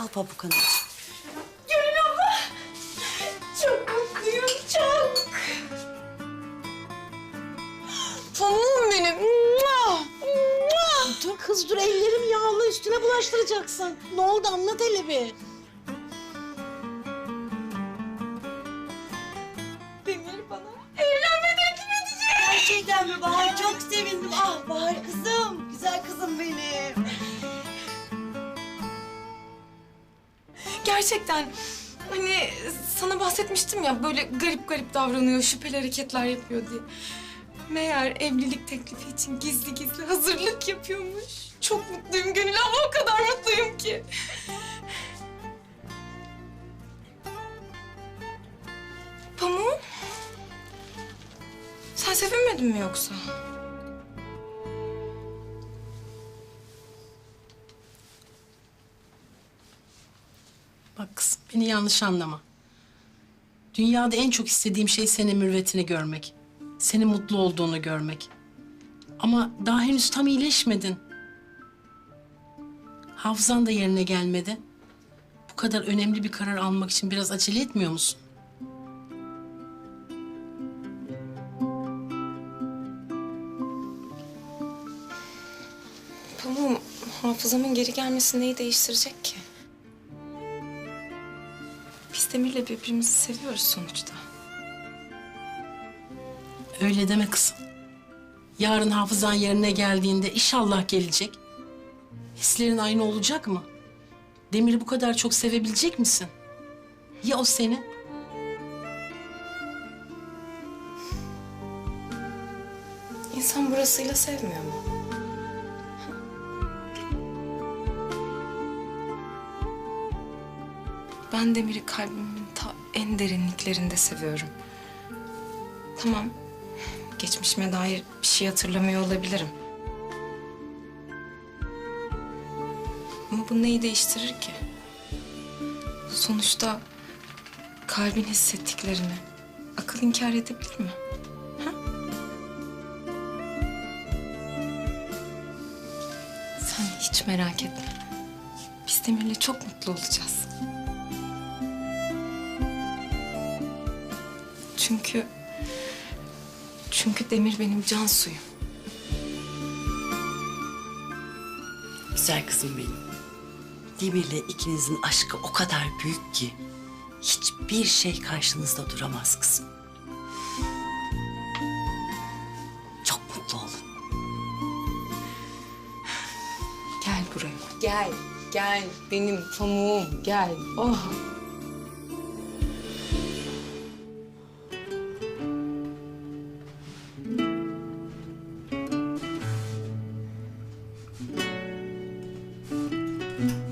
Al pamuk anacığım. Gönül abla. Çok mutluyum çok. Pamuğum benim. Dur kız dur ellerim yağlı üstüne bulaştıracaksın. Ne oldu anlat hele bir. Gerçekten hani sana bahsetmiştim ya böyle garip garip davranıyor, şüpheli hareketler yapıyor diye. Meğer evlilik teklifi için gizli gizli hazırlık yapıyormuş. Çok mutluyum Gönül abla o kadar mutluyum ki. Pamuk, sen sevinmedin mi yoksa? Bak kızım beni yanlış anlama. Dünyada en çok istediğim şey senin mürvetini görmek. Senin mutlu olduğunu görmek. Ama daha henüz tam iyileşmedin. Hafızan da yerine gelmedi. Bu kadar önemli bir karar almak için biraz acele etmiyor musun? Pamuk, hafızamın geri gelmesi neyi değiştirecek ki? Biz Demir'le birbirimizi seviyoruz sonuçta. Öyle deme kızım. Yarın hafızan yerine geldiğinde inşallah gelecek. Hislerin aynı olacak mı? Demir'i bu kadar çok sevebilecek misin? Ya o seni? İnsan burasıyla sevmiyor mu? Ben Demir'i kalbimin ta en derinliklerinde seviyorum. Tamam, geçmişime dair bir şey hatırlamıyor olabilirim. Ama bu neyi değiştirir ki? Sonuçta kalbin hissettiklerini akıl inkar edebilir mi? Sen hiç merak etme. Biz Demir'le çok mutlu olacağız. Çünkü... Çünkü Demir benim can suyum. Güzel kızım benim. Demir'le ikinizin aşkı o kadar büyük ki... ...hiçbir şey karşınızda duramaz kızım. Çok mutlu olun. Gel buraya. Gel, gel. Benim pamuğum, gel. Oh. Evet.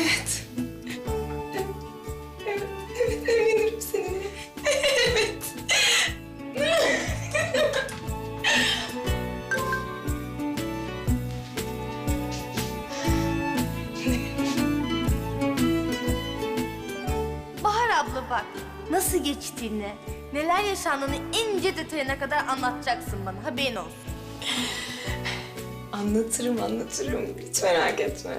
Evet. Evet, evet. Evlenirim seninle. Evet. Bahar abla bak nasıl geçtiğini, neler yaşandığını ince detayına kadar anlatacaksın bana haberin olsun. Anlatırım, anlatırım. Hiç merak etme.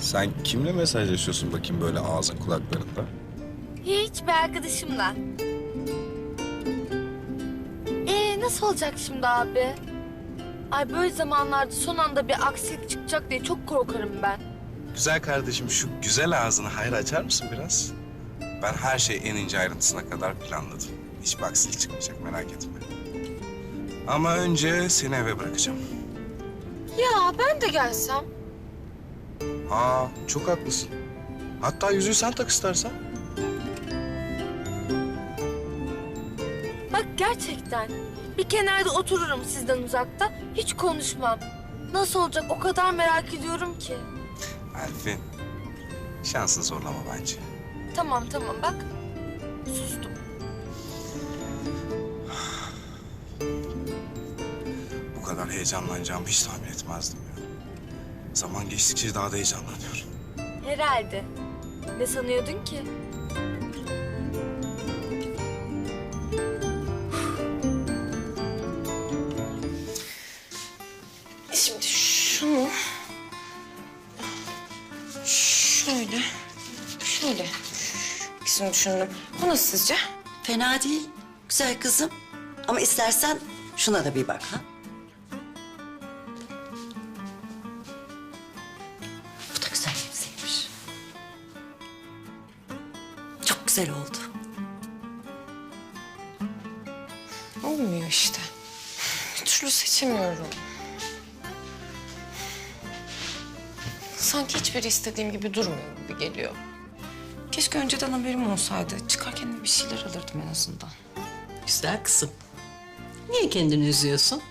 Sen kimle mesajlaşıyorsun bakayım böyle ağzın kulaklarında? Hiç bir arkadaşımla. Ee nasıl olacak şimdi abi? Ay böyle zamanlarda son anda bir aksilik çıkacak diye çok korkarım ben. Güzel kardeşim şu güzel ağzını hayır açar mısın biraz? Ben her şeyi en ince ayrıntısına kadar planladım. Hiçbir aksilik çıkmayacak merak etme. Ama önce seni eve bırakacağım. Ya ben de gelsem. Aa çok haklısın. Hatta yüzüğü sen tak istersen. Bak gerçekten. Bir kenarda otururum sizden uzakta. Hiç konuşmam. Nasıl olacak o kadar merak ediyorum ki. Elfin, şansını zorlama bence. Tamam tamam bak. Sustum. Bu kadar heyecanlanacağımı hiç tahmin etmezdim ya. Zaman geçtikçe daha da heyecanlanıyorum. Herhalde. Ne sanıyordun ki? Şimdi şunu... Şöyle... Şöyle... İkisini düşündüm. Bu nasıl sizce? Fena değil. Güzel kızım. Ama istersen şuna da bir bak ha. Güzel oldu. Olmuyor işte. Bir türlü seçemiyorum. Sanki hiçbiri istediğim gibi durmuyor gibi geliyor. Keşke önceden haberim olsaydı. Çıkarken bir şeyler alırdım en azından. Güzel kızım. Niye kendini üzüyorsun?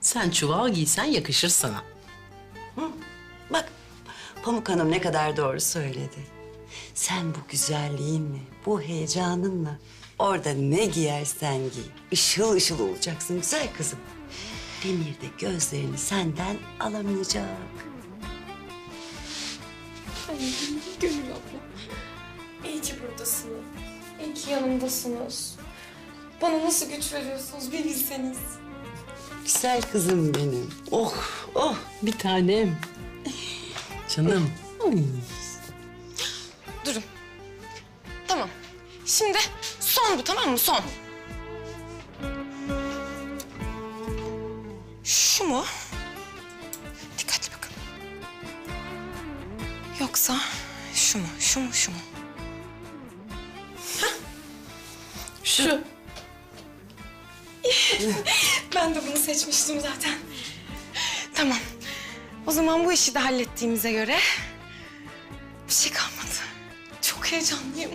Sen çuval giysen yakışır sana. Bak Pamuk Hanım ne kadar doğru söyledi. Sen bu güzelliğinle, bu heyecanınla orada ne giyersen giy. Işıl ışıl olacaksın güzel kızım. Demir de gözlerini senden alamayacak. Ay Gönül abla. İyi ki buradasınız. İyi ki yanımdasınız. Bana nasıl güç veriyorsunuz bir bilseniz. Güzel kızım benim. Oh, oh. Bir tanem. Canım. Ay. Şimdi son bu tamam mı? Son. Şu mu? Dikkatli bakın. Yoksa şu mu? Şu mu? Şu mu? Şu. Ben de bunu seçmiştim zaten. Tamam. O zaman bu işi de hallettiğimize göre bir şey kalmadı. Çok heyecanlıyım.